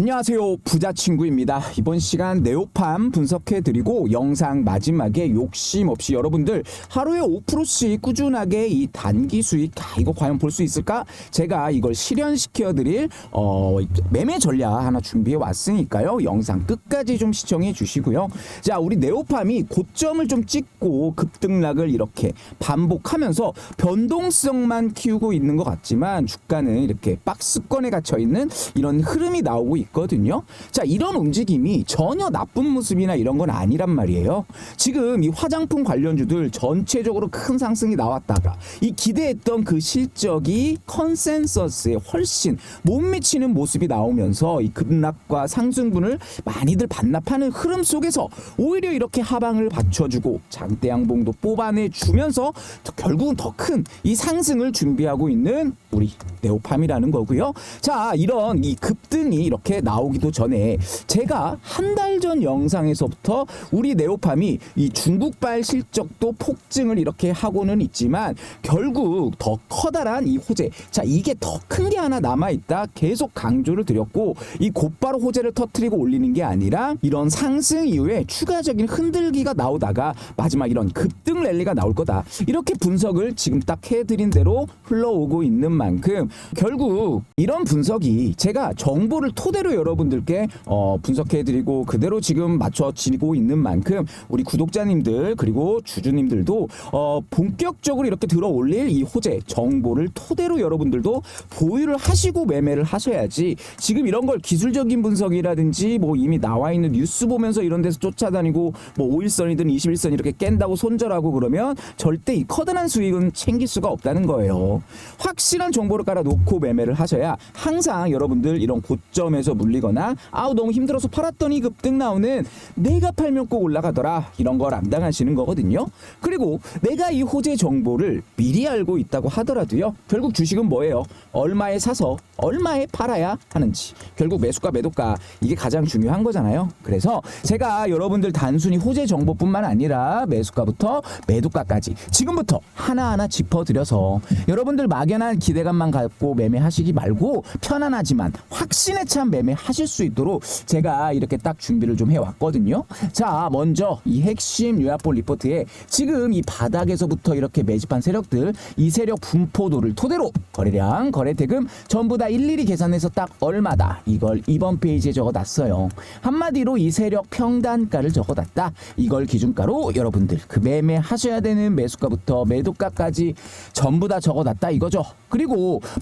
안녕하세요. 부자 친구입니다. 이번 시간 네오팜 분석해드리고 영상 마지막에 욕심 없이 여러분들 하루에 5%씩 꾸준하게 이 단기 수익 아, 이거 과연 볼 수 있을까? 제가 이걸 실현시켜 드릴 어, 매매 전략 하나 준비해 왔으니까요. 영상 끝까지 좀 시청해 주시고요. 자 우리 네오팜이 고점을 좀 찍고 급등락을 이렇게 반복하면서 변동성만 키우고 있는 것 같지만 주가는 이렇게 박스권에 갇혀 있는 이런 흐름이 나오고 있 거든요. 자, 이런 움직임이 전혀 나쁜 모습이나 이런 건 아니란 말이에요. 지금 이 화장품 관련주들 전체적으로 큰 상승이 나왔다가 이 기대했던 그 실적이 컨센서스에 훨씬 못 미치는 모습이 나오면서 이 급락과 상승분을 많이들 반납하는 흐름 속에서 오히려 이렇게 하방을 받쳐주고 장대 양봉도 뽑아내 주면서 결국은 더 큰 이 상승을 준비하고 있는 우리 네오팜이라는 거고요. 자, 이런 이 급등이 이렇게 나오기도 전에 제가 한 달 전 영상에서부터 우리 네오팜이 이 중국발 실적도 폭증을 이렇게 하고는 있지만 결국 더 커다란 이 호재. 자, 이게 더 큰 게 하나 남아 있다. 계속 강조를 드렸고 이 곧바로 호재를 터트리고 올리는 게 아니라 이런 상승 이후에 추가적인 흔들기가 나오다가 마지막 이런 급등 랠리가 나올 거다. 이렇게 분석을 지금 딱 해드린 대로 흘러오고 있는 만큼 결국 이런 분석이 제가 정보를 토대로 여러분들께 어, 분석해드리고 그대로 지금 맞춰지고 있는 만큼 우리 구독자님들 그리고 주주님들도 어, 본격적으로 이렇게 들어 올릴 이 호재 정보를 토대로 여러분들도 보유를 하시고 매매를 하셔야지 지금 이런 걸 기술적인 분석이라든지 뭐 이미 나와 있는 뉴스 보면서 이런 데서 쫓아다니고 뭐 5일선이든 21선 이렇게 깬다고 손절하고 그러면 절대 이 커다란 수익은 챙길 수가 없다는 거예요. 확실한 정보를 깔아놓고 매매를 하셔야 항상 여러분들 이런 고점에서 물리거나 아우 너무 힘들어서 팔았더니 급등 나오는 내가 팔면 꼭 올라가더라 이런 걸 안 당하시는 거거든요. 그리고 내가 이 호재 정보를 미리 알고 있다고 하더라도요. 결국 주식은 뭐예요? 얼마에 사서 얼마에 팔아야 하는지 결국 매수가 매도가 이게 가장 중요한 거잖아요. 그래서 제가 여러분들 단순히 호재 정보뿐만 아니라 매수가부터 매도가까지 지금부터 하나하나 짚어드려서 여러분들 막연한 기대 감만 갖고 매매하시기 말고 편안하지만 확신에 찬 매매하실 수 있도록 제가 이렇게 딱 준비를 좀 해왔거든요. 자, 먼저 이 핵심 요약본 리포트에 지금 이 바닥에서부터 이렇게 매집한 세력들 이 세력 분포도를 토대로 거래량, 거래 대금 전부 다 일일이 계산해서 딱 얼마다 이걸 이번 페이지에 적어놨어요. 한마디로 이 세력 평단가를 적어놨다. 이걸 기준가로 여러분들 그 매매하셔야 되는 매수가부터 매도가까지 전부 다 적어놨다 이거죠. 그리고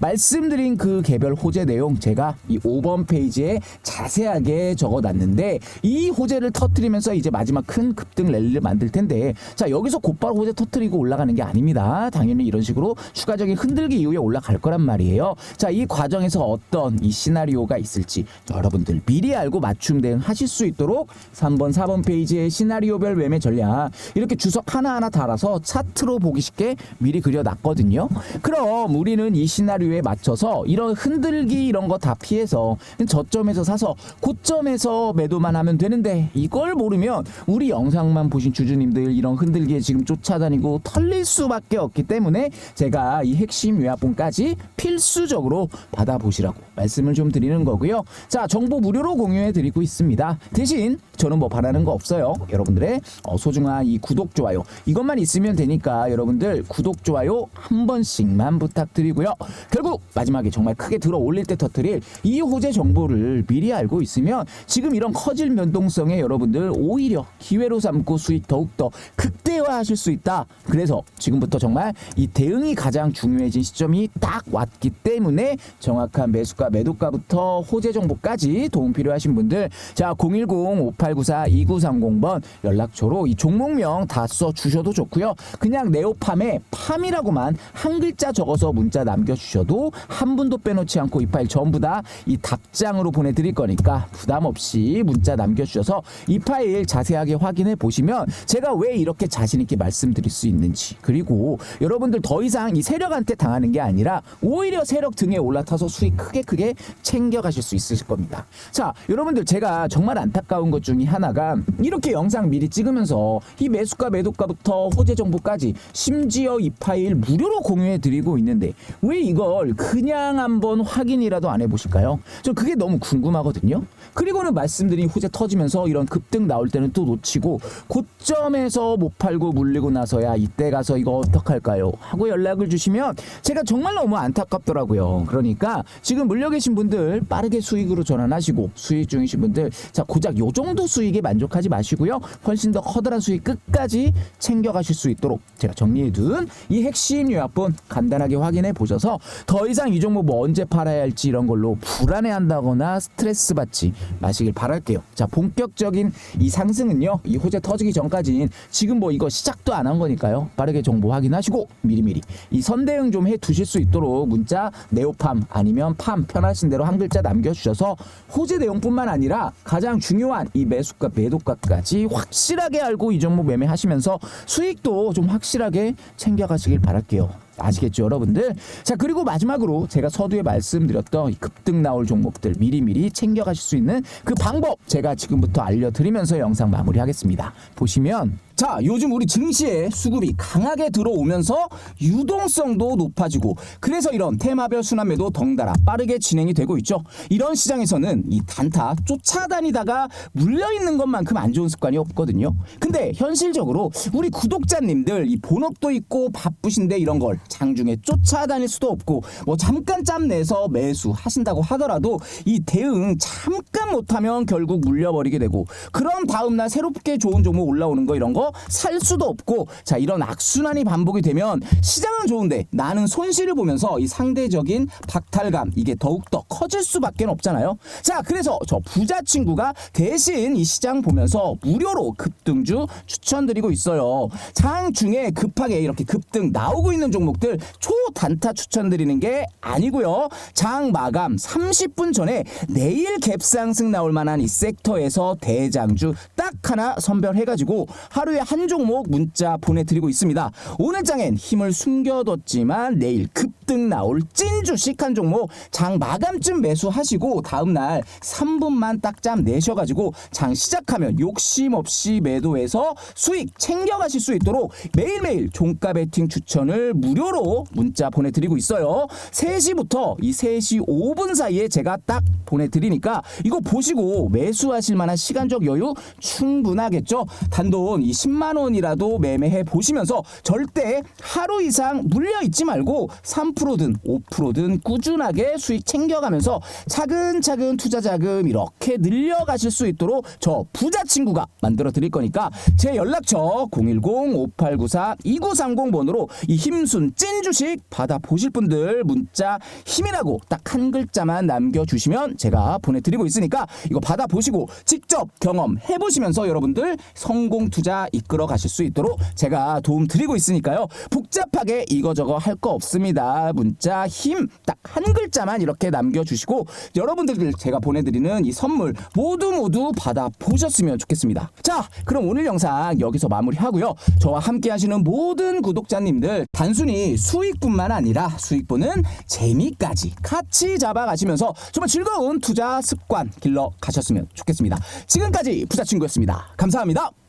말씀드린 그 개별 호재 내용 제가 이 5번 페이지에 자세하게 적어놨는데 이 호재를 터트리면서 이제 마지막 큰 급등 랠리를 만들 텐데 자 여기서 곧바로 호재 터트리고 올라가는 게 아닙니다. 당연히 이런 식으로 추가적인 흔들기 이후에 올라갈 거란 말이에요. 자 이 과정에서 어떤 이 시나리오가 있을지 여러분들 미리 알고 맞춤 대응하실 수 있도록 3번 4번 페이지에 시나리오별 매매 전략 이렇게 주석 하나하나 달아서 차트로 보기 쉽게 미리 그려놨거든요. 그럼 우리는 이 시나리오에 맞춰서 이런 흔들기 이런 거 다 피해서 저점에서 사서 고점에서 매도만 하면 되는데 이걸 모르면 우리 영상만 보신 주주님들 이런 흔들기에 지금 쫓아다니고 털릴 수밖에 없기 때문에 제가 이 핵심 요약본까지 필수적으로 받아보시라고 말씀을 좀 드리는 거고요. 자 정보 무료로 공유해 드리고 있습니다. 대신 저는 뭐 바라는 거 없어요. 여러분들의 어, 소중한 이 구독 좋아요 이것만 있으면 되니까 여러분들 구독 좋아요 한 번씩만 부탁드리 고요. 결국 마지막에 정말 크게 들어 올릴 때 터트릴 이 호재 정보를 미리 알고 있으면 지금 이런 커질 변동성에 여러분들 오히려 기회로 삼고 수익 더욱더 극대화하실 수 있다. 그래서 지금부터 정말 이 대응이 가장 중요해진 시점이 딱 왔기 때문에 정확한 매수가 매도가부터 호재 정보까지 도움 필요하신 분들 자 010-5894-2930번 연락처로 이 종목명 다 써 주셔도 좋고요. 그냥 네오팜에 팜이라고만 한 글자 적어서 문자 남겨주셔도 한 분도 빼놓지 않고 이 파일 전부 다 이 답장으로 보내드릴 거니까 부담 없이 문자 남겨주셔서 이 파일 자세하게 확인해 보시면 제가 왜 이렇게 자신 있게 말씀드릴 수 있는지 그리고 여러분들 더 이상 이 세력한테 당하는 게 아니라 오히려 세력 등에 올라타서 수익 크게 크게 챙겨가실 수 있으실 겁니다. 자, 여러분들 제가 정말 안타까운 것 중에 하나가 이렇게 영상 미리 찍으면서 이 매수가 매도가부터 호재 정보까지 심지어 이 파일 무료로 공유해 드리고 있는데 왜 이걸 그냥 한번 확인이라도 안 해보실까요? 저 그게 너무 궁금하거든요. 그리고는 말씀드린 호재 터지면서 이런 급등 나올 때는 또 놓치고 고점에서 못 팔고 물리고 나서야 이때 가서 이거 어떡할까요? 하고 연락을 주시면 제가 정말 너무 안타깝더라고요. 그러니까 지금 물려 계신 분들 빠르게 수익으로 전환하시고 수익 중이신 분들 자 고작 요 정도 수익에 만족하지 마시고요. 훨씬 더 커다란 수익 끝까지 챙겨가실 수 있도록 제가 정리해둔 이 핵심 요약본 간단하게 확인해 보 셔서 더 이상 이 종목 뭐 언제 팔아야 할지 이런 걸로 불안해한다거나 스트레스 받지 마시길 바랄게요. 자 본격적인 이 상승은요 이 호재 터지기 전까지는 지금 뭐 이거 시작도 안 한 거니까요 빠르게 정보 확인하시고 미리미리 이 선대응 좀 해 두실 수 있도록 문자 네오팜 아니면 팜 편하신 대로 한 글자 남겨주셔서 호재 내용뿐만 아니라 가장 중요한 이 매수가 매도가까지 확실하게 알고 이 종목 매매하시면서 수익도 좀 확실하게 챙겨가시길 바랄게요. 아시겠죠 여러분들? 자 그리고 마지막으로 제가 서두에 말씀드렸던 이 급등 나올 종목들 미리미리 챙겨가실 수 있는 그 방법 제가 지금부터 알려드리면서 영상 마무리하겠습니다. 보시면 자 요즘 우리 증시에 수급이 강하게 들어오면서 유동성도 높아지고 그래서 이런 테마별 순환매도 덩달아 빠르게 진행이 되고 있죠. 이런 시장에서는 이 단타 쫓아다니다가 물려 있는 것만큼 안 좋은 습관이 없거든요. 근데 현실적으로 우리 구독자님들 이 본업도 있고 바쁘신데 이런 걸 장중에 쫓아다닐 수도 없고 뭐 잠깐 짬 내서 매수 하신다고 하더라도 이 대응 잠깐 못하면 결국 물려버리게 되고 그럼 다음날 새롭게 좋은 종목 올라오는 거 이런 거살 수도 없고 자 이런 악순환이 반복이 되면 시장은 좋은데 나는 손실을 보면서 이 상대적인 박탈감 이게 더욱더 커질 수밖에 없잖아요 자 그래서 저 부자 친구가 대신 이 시장 보면서 무료로 급등주 추천드리고 있어요 장중에 급하게 이렇게 급등 나오고 있는 종목들 초단타 추천드리는 게 아니고요. 장 마감 30분 전에 내일 갭상승 나올 만한 이 섹터에서 대장주 딱 하나 선별해가지고 하루에 한 종목 문자 보내드리고 있습니다. 오늘 장엔 힘을 숨겨뒀지만 내일 급등 나올 찐 주식 한 종목 장 마감쯤 매수하시고 다음날 3분만 딱짬 내셔가지고 장 시작하면 욕심 없이 매도해서 수익 챙겨가실 수 있도록 매일매일 종가 베팅 추천을 무료로 문자 보내드리고 있어요. 3시부터 이 3시 5분 사이에 제가 딱 보내드리니까 이거 보시고 매수하실 만한 시간적 여유 충분하겠죠. 단돈 이 10만 원이라도 매매해 보시면서 절대 하루 이상 물려 있지 말고 3%든 5%든 꾸준하게 수익 챙겨가면서 차근차근 투자 자금 이렇게 늘려가실 수 있도록 저 부자 친구가 만들어 드릴 거니까 제 연락처 010-5894-2930번으로 이 힘순 찐 주식 받아 보실 분들 문자 힘이라고 딱 한 글자만 남겨주시면 제가 보내드리고 있으니까 이거 받아 보시고 직접 경험해 보시면서 여러분들 성공 투자 이끌어 가실 수 있도록 제가 도움 드리고 있으니까요. 복잡하게 이거저거 할 거 없습니다. 문자 힘 딱 한 글자만 이렇게 남겨주시고 여러분들 제가 보내드리는 이 선물 모두 모두 받아 보셨으면 좋겠습니다. 자 그럼 오늘 영상 여기서 마무리하고요. 저와 함께 하시는 모든 구독자님들 단순히 수익뿐만 아니라 수익보는 재미까지 같이 잡아가시면서 정말 즐거운 투자 습관 길러 가셨으면 좋겠습니다. 지금까지 부자친구였습니다. 감사합니다